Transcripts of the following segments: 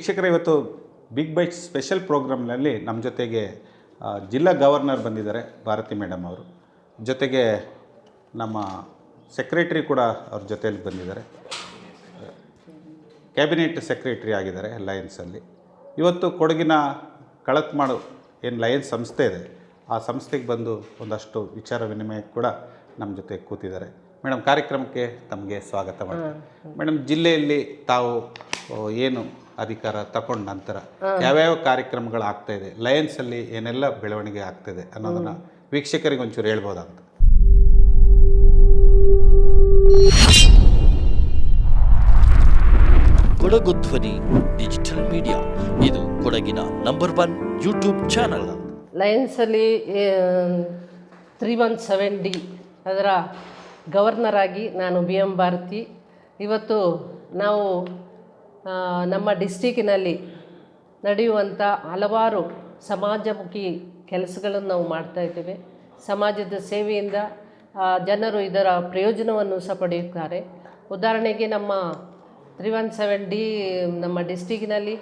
ವೀಕ್ಷಕರೇ ಇವತ್ತು big byte special ಪ್ರೋಗ್ರಾಮ್ನಲ್ಲಿ ನಮ್ಮ ಜೊತೆಗೆ ಜಿಲ್ಲಾ ಗವರ್ನರ್ ಬಂದಿದ್ದಾರೆ ಭಾರತಿ ಮೇಡಮ್ ಅವರು. ಜೊತೆಗೆ ನಮ್ಮ ಸೆಕ್ರೆಟ್ರಿ ಕೂಡ ಅವ್ರ ಜೊತೆಯಲ್ಲಿ ಬಂದಿದ್ದಾರೆ. ಕ್ಯಾಬಿನೆಟ್ ಸೆಕ್ರೆಟ್ರಿ ಆಗಿದ್ದಾರೆ ಲಯನ್ಸಲ್ಲಿ ಇವತ್ತು ಕೊಡಗಿನ ಕಳತ್ಮಾಡು ಏನು ಲಯನ್ಸ್ ಸಂಸ್ಥೆ ಇದೆ ಆ ಸಂಸ್ಥೆಗೆ ಬಂದು ಒಂದಷ್ಟು ವಿಚಾರ ವಿನಿಮಯ ಕೂಡ ನಮ್ಮ ಜೊತೆ ಕೂತಿದ್ದಾರೆ. ಮೇಡಮ್ ಕಾರ್ಯಕ್ರಮಕ್ಕೆ ತಮಗೆ ಸ್ವಾಗತ ಮಾಡಿ ಮೇಡಮ್ ಜಿಲ್ಲೆಯಲ್ಲಿ ತಾವು ಏನು ಅಧಿಕಾರ ತಗೊಂಡ ನಂತರ ಯಾವ್ಯಾವ ಕಾರ್ಯಕ್ರಮಗಳು ಆಗ್ತಾ ಇದೆ ಲಯನ್ಸಲ್ಲಿ ಏನೆಲ್ಲ ಬೆಳವಣಿಗೆ ಆಗ್ತಿದೆ ಅನ್ನೋದನ್ನ ವೀಕ್ಷಕರಿಗೆ ಒಂಚೂರು ಹೇಳ್ಬೋದಂತ ಅಂತ ಕೊಡಗು ಧ್ವನಿ ಡಿಜಿಟಲ್ ಮೀಡಿಯಾ ಇದು ಕೊಡಗಿನ ನಂಬರ್ ಒನ್ ಯೂಟ್ಯೂಬ್ ಚಾನಲ್ ಲಯನ್ಸಲ್ಲಿ ತ್ರೀ ಒನ್ ಸೆವೆನ್ ಡಿ ಅದರ ಗವರ್ನರ್ ಆಗಿ ನಾನು ಬಿ ಎಂ ಭಾರತಿ. ಇವತ್ತು ನಾವು ನಮ್ಮ ಡಿಸ್ಟಿಕ್ಕಿನಲ್ಲಿ ನಡೆಯುವಂಥ ಹಲವಾರು ಸಮಾಜಮುಖಿ ಕೆಲಸಗಳನ್ನು ನಾವು ಮಾಡ್ತಾ ಇದ್ದೇವೆ. ಸಮಾಜದ ಸೇವೆಯಿಂದ ಜನರು ಇದರ ಪ್ರಯೋಜನವನ್ನು ಸಹ ಪಡೆಯುತ್ತಾರೆ. ಉದಾಹರಣೆಗೆ ನಮ್ಮ ತ್ರೀ ಒನ್ ಸೆವೆನ್ ಡಿ, ನಮ್ಮ ಡಿಸ್ಟಿಕ್ಕಿನಲ್ಲಿ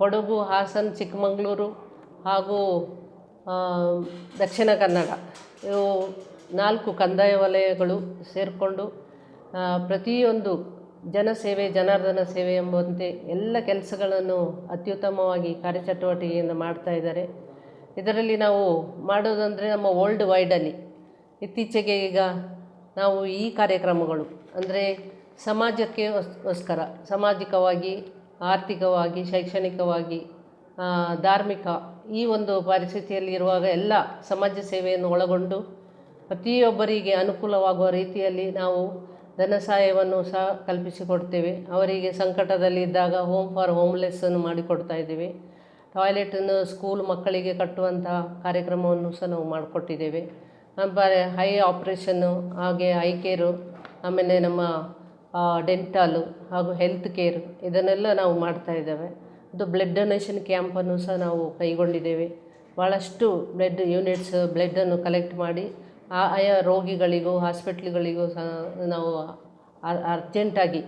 ಕೊಡಗು, ಹಾಸನ, ಚಿಕ್ಕಮಗಳೂರು ಹಾಗೂ ದಕ್ಷಿಣ ಕನ್ನಡ ಇವು ನಾಲ್ಕು ಕಂದಾಯ ವಲಯಗಳು ಸೇರಿಕೊಂಡು ಪ್ರತಿಯೊಂದು ಜನಸೇವೆ, ಜನಾರ್ದನ ಸೇವೆ ಎಂಬಂತೆ ಎಲ್ಲ ಕೆಲಸಗಳನ್ನು ಅತ್ಯುತ್ತಮವಾಗಿ ಕಾರ್ಯಚಟುವಟಿಕೆಯಿಂದ ಮಾಡ್ತಾ ಇದ್ದಾರೆ. ಇದರಲ್ಲಿ ನಾವು ಮಾಡೋದಂದರೆ ನಮ್ಮ ವರ್ಲ್ಡ್ ವೈಡಲ್ಲಿ ಇತ್ತೀಚೆಗೆ ಈಗ ನಾವು ಈ ಕಾರ್ಯಕ್ರಮಗಳು, ಅಂದರೆ ಸಮಾಜಕ್ಕೆ ಒಸ್ಕರ. ಸಾಮಾಜಿಕವಾಗಿ, ಆರ್ಥಿಕವಾಗಿ, ಶೈಕ್ಷಣಿಕವಾಗಿ ಧಾರ್ಮಿಕ ಈ ಒಂದು ಪರಿಸ್ಥಿತಿಯಲ್ಲಿ ಇರುವಾಗ ಎಲ್ಲ ಸಮಾಜ ಸೇವೆಯನ್ನು ಒಳಗೊಂಡು ಪ್ರತಿಯೊಬ್ಬರಿಗೆ ಅನುಕೂಲವಾಗುವ ರೀತಿಯಲ್ಲಿ ನಾವು ಧನ ಸಹಾಯವನ್ನು ಸಹ ಕಲ್ಪಿಸಿಕೊಡ್ತೇವೆ. ಅವರಿಗೆ ಸಂಕಟದಲ್ಲಿ ಇದ್ದಾಗ ಹೋಮ್ ಫಾರ್ ಹೋಮ್ಲೆಸ್ಸನ್ನು ಮಾಡಿಕೊಡ್ತಾ ಇದ್ದೀವಿ. ಟಾಯ್ಲೆಟನ್ನು ಸ್ಕೂಲ್ ಮಕ್ಕಳಿಗೆ ಕಟ್ಟುವಂತಹ ಕಾರ್ಯಕ್ರಮವನ್ನು ಸಹ ನಾವು ಮಾಡಿಕೊಟ್ಟಿದ್ದೇವೆ. ಹೈ ಆಪ್ರೇಷನ್ನು ಹಾಗೆ ಐ ಕೇರು ಆಮೇಲೆ ನಮ್ಮ ಡೆಂಟಾಲು ಹಾಗೂ ಹೆಲ್ತ್ ಕೇರ್ ಇದನ್ನೆಲ್ಲ ನಾವು ಮಾಡ್ತಾ ಇದ್ದೇವೆ. ಮತ್ತು ಬ್ಲಡ್ ಡೊನೇಷನ್ ಕ್ಯಾಂಪನ್ನು ಸಹ ನಾವು ಕೈಗೊಂಡಿದ್ದೇವೆ. ಭಾಳಷ್ಟು ಬ್ಲಡ್ ಯೂನಿಟ್ಸ್ ಬ್ಲಡ್ಡನ್ನು ಕಲೆಕ್ಟ್ ಮಾಡಿ ಆ ಆಯಾ ರೋಗಿಗಳಿಗೂ, ಹಾಸ್ಪಿಟ್ಲ್ಗಳಿಗೂ ಸಹ ನಾವು ಅರ್ಜೆಂಟಾಗಿ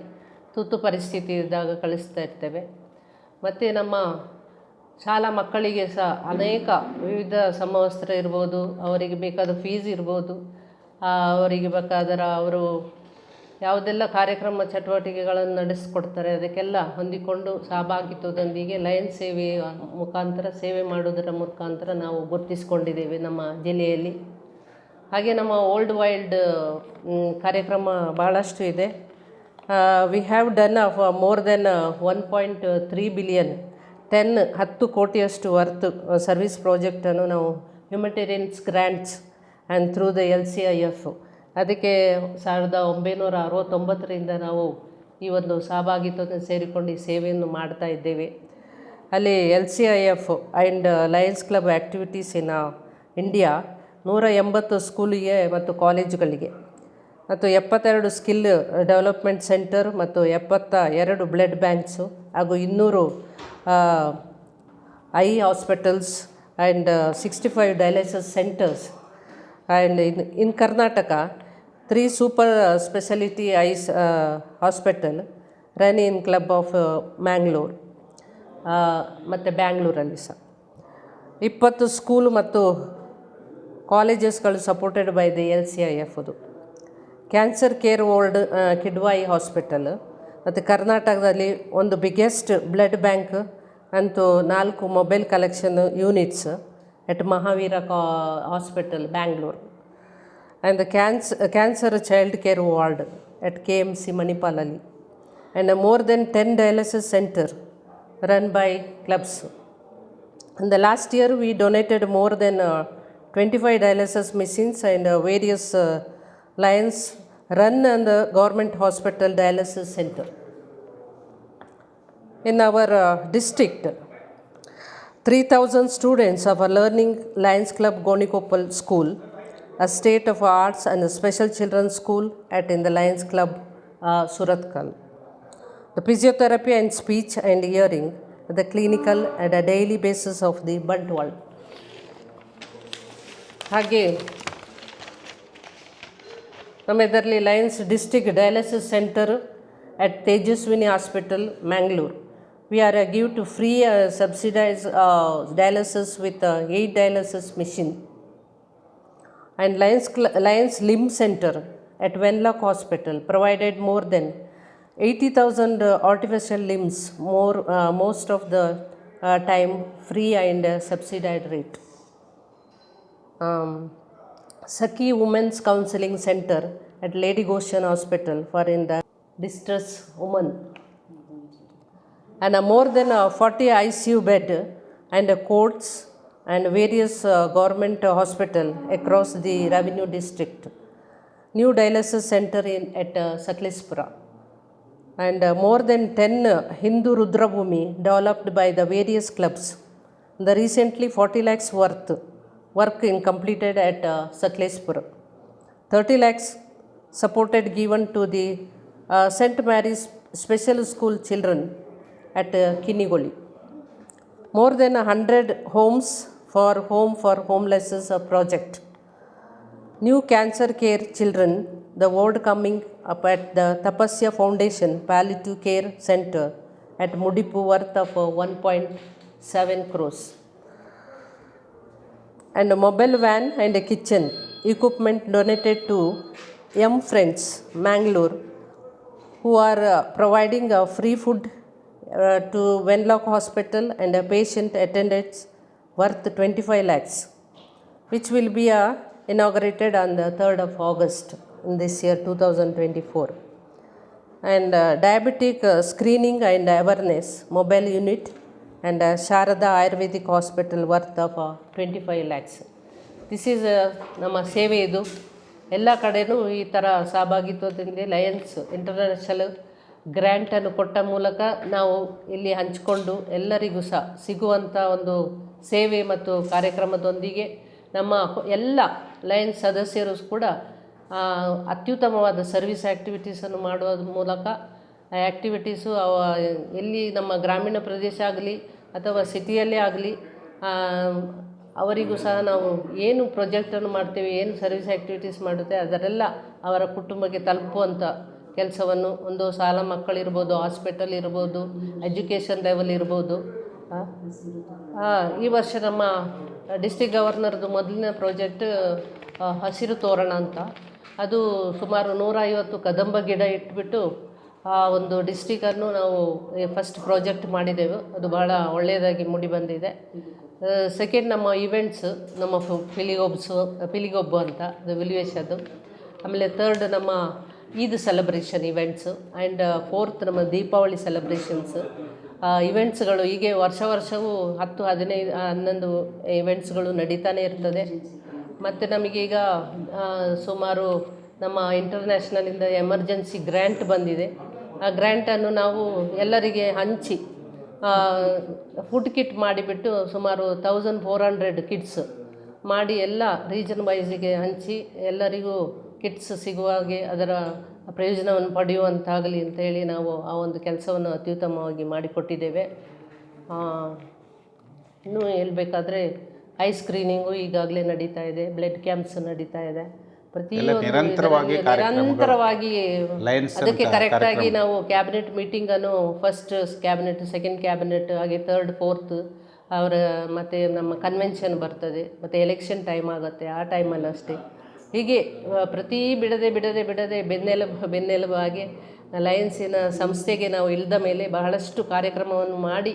ತುರ್ತು ಪರಿಸ್ಥಿತಿ ಇದ್ದಾಗ ಕಳಿಸ್ತಾ ಇರ್ತೇವೆ. ಮತ್ತು ನಮ್ಮ ಶಾಲಾ ಮಕ್ಕಳಿಗೆ ಸಹ ಅನೇಕ ವಿವಿಧ ಸಮವಸ್ತ್ರ ಇರ್ಬೋದು, ಅವರಿಗೆ ಬೇಕಾದ ಫೀಸ್ ಇರ್ಬೋದು ಅವರಿಗೆ ಬೇಕಾದರ ಅವರು ಯಾವುದೆಲ್ಲ ಕಾರ್ಯಕ್ರಮ ಚಟುವಟಿಕೆಗಳನ್ನು ನಡೆಸಿಕೊಡ್ತಾರೆ, ಅದಕ್ಕೆಲ್ಲ ಹೊಂದಿಕೊಂಡು ಸಹಭಾಗಿತ್ವದೊಂದಿಗೆ ಲಯನ್ ಸೇವೆಯ ಮುಖಾಂತರ, ಸೇವೆ ಮಾಡುವುದರ ಮುಖಾಂತರ ನಾವು ಗುರುತಿಸಿಕೊಂಡಿದ್ದೇವೆ ನಮ್ಮ ಜಿಲ್ಲೆಯಲ್ಲಿ. ಹಾಗೆ ನಮ್ಮ ಓಲ್ಡ್ ವೈಲ್ಡ್ ಕಾರ್ಯಕ್ರಮ ಭಾಳಷ್ಟು ಇದೆ. We have done of more than one point three billion ten ಹತ್ತು ಕೋಟಿಯಷ್ಟು ವರ್ತ್ ಸರ್ವಿಸ್ ಪ್ರಾಜೆಕ್ಟನ್ನು ನಾವು humanitarians grants and through the L C I F ಅದಕ್ಕೆ ಸಾವಿರದ ಒಂಬೈನೂರ ಅರವತ್ತೊಂಬತ್ತರಿಂದ ನಾವು ಈ ಒಂದು ಸಹಭಾಗಿತ್ವದ ಸೇರಿಕೊಂಡು ಈ ಸೇವೆಯನ್ನು ಮಾಡ್ತಾ ಇದ್ದೇವೆ. ಅಲ್ಲಿ L C I F and lions club activities in India ನೂರ ಎಂಬತ್ತು ಸ್ಕೂಲಿಗೆ ಮತ್ತು ಕಾಲೇಜುಗಳಿಗೆ. ಮತ್ತು ಎಪ್ಪತ್ತೆರಡು ಸ್ಕಿಲ್ ಡೆವಲಪ್ಮೆಂಟ್ ಸೆಂಟರ್ ಮತ್ತು ಎಪ್ಪತ್ತ ಎರಡು ಬ್ಲಡ್ ಬ್ಯಾಂಕ್ಸು ಹಾಗೂ ಇನ್ನೂರು eye hospitals and sixty five dialysis centres. And in in Karnataka, three super speciality eyes hospital, run in club of Mangalore ಮತ್ತು ಬ್ಯಾಂಗ್ಳೂರಲ್ಲಿ ಸಹ. ಇಪ್ಪತ್ತು ಸ್ಕೂಲ್ ಮತ್ತು ಕಾಲೇಜಸ್ಗಳು supported by the L C I F ಅದು. Cancer care world Kidwai hospital ಮತ್ತು ಕರ್ನಾಟಕದಲ್ಲಿ ಒಂದು biggest blood bank ಅಂತೂ ನಾಲ್ಕು mobile collection units at Mahavira ಕಾ hospital Bangalore. And cans cancer child care ward at KMC Manipalali and uh, more than 10 dialysis center centre run by clubs last year, we donated more than uh, 25 dialysis machines and uh, various uh, lines run in the government hospital dialysis center. In our uh, district, 3,000 students of our Learning Lions Club Gonikopal School, a state of arts and a special children's school at in the Lions Club uh, Suratkal. The physiotherapy and speech and hearing, the clinical and a daily basis of the Bantwal. ಹಾಗೆ ನಮ್ಮ ಇದರಲ್ಲಿ Lions district dialysis centre at Tejaswini hospital Mangalore we are give to free subsidise dialysis with eight dialysis machine and Lions, Cl- Lions Limb Center at Wenlock Hospital provided more than 80,000 uh, artificial limbs, more, uh, most of the uh, time free and uh, subsidized rate. Um, Saki Women's Counseling Center at Lady Goshen Hospital for in the distress woman and a more than a 40 ICU bed and courts and various uh, government uh, hospital across the revenue district. New dialysis center in at uh, Saklispura and uh, more than 10 uh, Hindu Rudrabhumi developed by the various clubs. The recently 40 lakhs worth work in completed at uh, Sakleshpur. 30 lakhs supported given to the uh, St. Mary's Special School children at uh, Kinigoli. More than 100 homes for home for homelessness a project. New cancer care children, the ward coming up at the Tapasya Foundation Palliative Care Center at Mudipu worth of uh, 1.7 crores. And a mobile van and a kitchen equipment donated to M Friends, Mangalore, who are uh, providing uh, free food uh, to Wenlock Hospital and a patient attendance worth 25 lakhs, which will be uh, inaugurated on the 3rd of August in this year 2024. And uh, diabetic uh, screening and awareness mobile unit and uh, Sharada Ayurvedic Hospital worth uh, 25 lakhs. This is ನಮ್ಮ ಸೇವೆ ಇದು ಎಲ್ಲ ಕಡೆಯೂ ಈ ಥರ ಸಹಭಾಗಿತ್ವದಿಂದ Lions international ಗ್ರ್ಯಾಂಟನ್ನು ಕೊಟ್ಟ ಮೂಲಕ ನಾವು ಇಲ್ಲಿ ಹಂಚಿಕೊಂಡು ಎಲ್ಲರಿಗೂ ಸಹ ಸಿಗುವಂಥ ಒಂದು ಸೇವೆ ಮತ್ತು ಕಾರ್ಯಕ್ರಮದೊಂದಿಗೆ ನಮ್ಮ ಎಲ್ಲ ಲಯನ್ಸ್ ಸದಸ್ಯರು ಕೂಡ ಅತ್ಯುತ್ತಮವಾದ ಸರ್ವಿಸ್ ಆ್ಯಕ್ಟಿವಿಟೀಸನ್ನು ಮಾಡುವ ಮೂಲಕ ಆ್ಯಕ್ಟಿವಿಟೀಸು ಅವ ಎಲ್ಲಿ ನಮ್ಮ ಗ್ರಾಮೀಣ ಪ್ರದೇಶ ಆಗಲಿ ಅಥವಾ ಸಿಟಿಯಲ್ಲೇ ಆಗಲಿ ಅವರಿಗೂ ಸಹ ನಾವು ಏನು ಪ್ರೊಜೆಕ್ಟನ್ನು ಮಾಡ್ತೀವಿ, ಏನು ಸರ್ವಿಸ್ ಆ್ಯಕ್ಟಿವಿಟೀಸ್ ಮಾಡುತ್ತೆ, ಅದರೆಲ್ಲ ಅವರ ಕುಟುಂಬಕ್ಕೆ ತಲುಪುವಂಥ ಕೆಲಸವನ್ನು, ಒಂದು ಸಾಲ ಮಕ್ಕಳಿರ್ಬೋದು ಹಾಸ್ಪಿಟಲ್ ಇರ್ಬೋದು ಎಜುಕೇಷನ್ ಲೆವೆಲ್ ಇರ್ಬೋದು ಈ ವರ್ಷ ನಮ್ಮ ಡಿಸ್ಟಿಕ್ ಗವರ್ನರ್ದು ಮೊದಲನೇ ಪ್ರಾಜೆಕ್ಟ್ ಹಸಿರು ತೋರಣ ಅಂತ. ಅದು ಸುಮಾರು ನೂರೈವತ್ತು ಕದಂಬ ಗಿಡ ಇಟ್ಬಿಟ್ಟು ಆ ಒಂದು ಡಿಸ್ಟಿಕನ್ನು ನಾವು ಫಸ್ಟ್ ಪ್ರಾಜೆಕ್ಟ್ ಮಾಡಿದೆವು. ಅದು ಬಹಳ ಒಳ್ಳೆಯದಾಗಿ ಮೂಡಿ ಬಂದಿದೆ. ಸೆಕೆಂಡ್ ನಮ್ಮ ಇವೆಂಟ್ಸ್ ನಮ್ಮ ಫಿಲಿಗೊಬ್ಸು ಫಿಲಿಗೊಬ್ಬು ಅಂತ, ಅದು ವಿಲ್ವೇಶದ್ದು ಆಮೇಲೆ ತರ್ಡ್ ನಮ್ಮ Eid celebration events and fourth ನಮ್ಮ ದೀಪಾವಳಿ ಸೆಲೆಬ್ರೇಷನ್ಸು ಇವೆಂಟ್ಸ್ಗಳು ಹೀಗೆ ವರ್ಷ ವರ್ಷವೂ ಹತ್ತು, ಹದಿನೈದು ಹನ್ನೊಂದು ಇವೆಂಟ್ಸ್ಗಳು ನಡೀತಾನೆ ಇರ್ತದೆ. ಮತ್ತು ನಮಗೀಗ ಸುಮಾರು ನಮ್ಮ ಇಂಟರ್ನ್ಯಾಷನಲಿಂದ ಎಮರ್ಜೆನ್ಸಿ ಗ್ರ್ಯಾಂಟ್ ಬಂದಿದೆ. ಗ್ರ್ಯಾಂಟನ್ನು ನಾವು ಎಲ್ಲರಿಗೆ ಹಂಚಿ ಫುಡ್ ಕಿಟ್ ಮಾಡಿಬಿಟ್ಟು ಸುಮಾರು ತೌಸಂಡ್ ಫೋರ್ ಹಂಡ್ರೆಡ್ ಕಿಟ್ಸ್ ಮಾಡಿ ಎಲ್ಲ ರೀಜನ್ ವೈಸಿಗೆ ಹಂಚಿ ಎಲ್ಲರಿಗೂ ಕಿಟ್ಸ್ ಸಿಗುವ ಹಾಗೆ ಅದರ ಪ್ರಯೋಜನವನ್ನು ಪಡೆಯುವಂತಾಗಲಿ ಅಂತೇಳಿ ನಾವು ಆ ಒಂದು ಕೆಲಸವನ್ನು ಅತ್ಯುತ್ತಮವಾಗಿ ಮಾಡಿಕೊಟ್ಟಿದ್ದೇವೆ. ಆ, ಇನ್ನೂ ಹೇಳಬೇಕಾದ್ರೆ ಐ ಸ್ಕ್ರೀನಿಂಗು ಈಗಾಗಲೇ ನಡೀತಾ ಇದೆ ಬ್ಲಡ್ ಕ್ಯಾಂಪ್ಸ್ ನಡೀತಾ ಇದೆ. ನಿರಂತರವಾಗಿ ನಿರಂತರವಾಗಿ ಅದಕ್ಕೆ ಕರೆಕ್ಟಾಗಿ ನಾವು ಕ್ಯಾಬಿನೆಟ್ ಮೀಟಿಂಗ್ ಅನ್ನು ಫಸ್ಟ್ ಕ್ಯಾಬಿನೆಟ್ ಸೆಕೆಂಡ್ ಕ್ಯಾಬಿನೆಟ್ ಹಾಗೆ ಥರ್ಡ್ ಫೋರ್ತ್ ಅವರ ಮತ್ತೆ ನಮ್ಮ ಕನ್ವೆನ್ಷನ್ ಬರ್ತದೆ. ಮತ್ತೆ ಎಲೆಕ್ಷನ್ ಟೈಮ್ ಆಗುತ್ತೆ ಆ ಟೈಮಲ್ಲಿ ಅಷ್ಟೇ. ಹೀಗೆ ಪ್ರತಿ ಬಿಡದೆ ಬಿಡದೆ ಬಿಡದೆ ಬೆನ್ನೆಲುಬು ಬೆನ್ನೆಲುಬಾಗಿ ಲಯನ್ಸಿನ ಸಂಸ್ಥೆಗೆ ನಾವು ಇಳಿದ ಮೇಲೆ ಬಹಳಷ್ಟು ಕಾರ್ಯಕ್ರಮವನ್ನು ಮಾಡಿ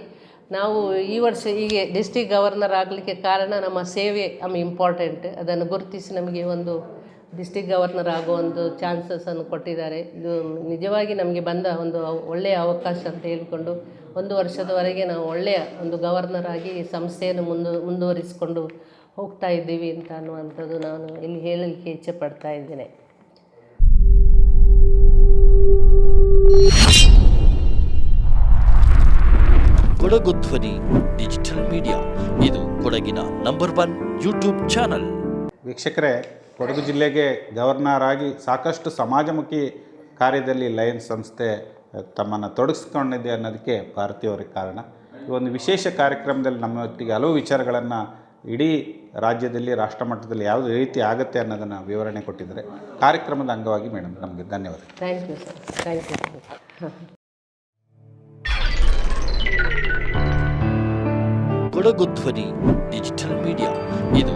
ನಾವು ಈ ವರ್ಷ ಹೀಗೆ ಡಿಸ್ಟಿಕ್ ಗವರ್ನರ್ ಆಗಲಿಕ್ಕೆ ಕಾರಣ ನಮ್ಮ ಸೇವೆ ನಮ್ಮ ಇಂಪಾರ್ಟೆಂಟ್ ಅದನ್ನು ಗುರುತಿಸಿ ನಮಗೆ ಒಂದು ಡಿಸ್ಟಿಕ್ ಗವರ್ನರ್ ಆಗೋ ಒಂದು ಚಾನ್ಸಸ್ಸನ್ನು ಕೊಟ್ಟಿದ್ದಾರೆ. ಇದು ನಿಜವಾಗಿ ನಮಗೆ ಬಂದ ಒಂದು ಒಳ್ಳೆಯ ಅವಕಾಶ ಅಂತ ಹೇಳಿಕೊಂಡು ಒಂದು ವರ್ಷದವರೆಗೆ ನಾವು ಒಳ್ಳೆಯ ಒಂದು ಗವರ್ನರ್ ಆಗಿ ಈ ಸಂಸ್ಥೆಯನ್ನು ಮುಂದು ಮುಂದುವರಿಸಿಕೊಂಡು ಹೋಗ್ತಾ ಇದ್ದೀವಿ ಅಂತ ಅನ್ನುವಂಥದ್ದು ನಾನು ಇಲ್ಲಿ ಹೇಳಲಿಕ್ಕೆ ಇಚ್ಛೆ ಪಡ್ತಾ ಇದ್ದೇನೆ. Kodagu Dhwani digital media. ಇದು ಕೊಡಗಿನ ನಂಬರ್ ಒನ್ ಯೂಟ್ಯೂಬ್ ಚಾನಲ್. ವೀಕ್ಷಕರೇ ಕೊಡಗು ಜಿಲ್ಲೆಗೆ ಗವರ್ನರ್ ಆಗಿ ಸಾಕಷ್ಟು ಸಮಾಜಮುಖಿ ಕಾರ್ಯದಲ್ಲಿ ಲಯನ್ಸ್ ಸಂಸ್ಥೆ ತಮ್ಮನ್ನು ತೊಡಗಿಸ್ಕೊಂಡಿದೆ ಅನ್ನೋದಕ್ಕೆ ಭಾರತೀಯವರಿಗೆ ಕಾರಣ. ಈ ಒಂದು ವಿಶೇಷ ಕಾರ್ಯಕ್ರಮದಲ್ಲಿ ನಮ್ಮೊಟ್ಟಿಗೆ ಹಲವು ವಿಚಾರಗಳನ್ನು ಇಡೀ ರಾಜ್ಯದಲ್ಲಿ ರಾಷ್ಟ್ರ ಮಟ್ಟದಲ್ಲಿ ಯಾವ ರೀತಿ ಆಗುತ್ತೆ ಅನ್ನೋದನ್ನು ವಿವರಣೆ ಕೊಟ್ಟಿದ್ದಾರೆ. ಕಾರ್ಯಕ್ರಮದ ಅಂಗವಾಗಿ ಮೇಡಮ್ ನಮಗೆ ಧನ್ಯವಾದ thank you sir thank you Kodagu Dhwani digital media ಇದು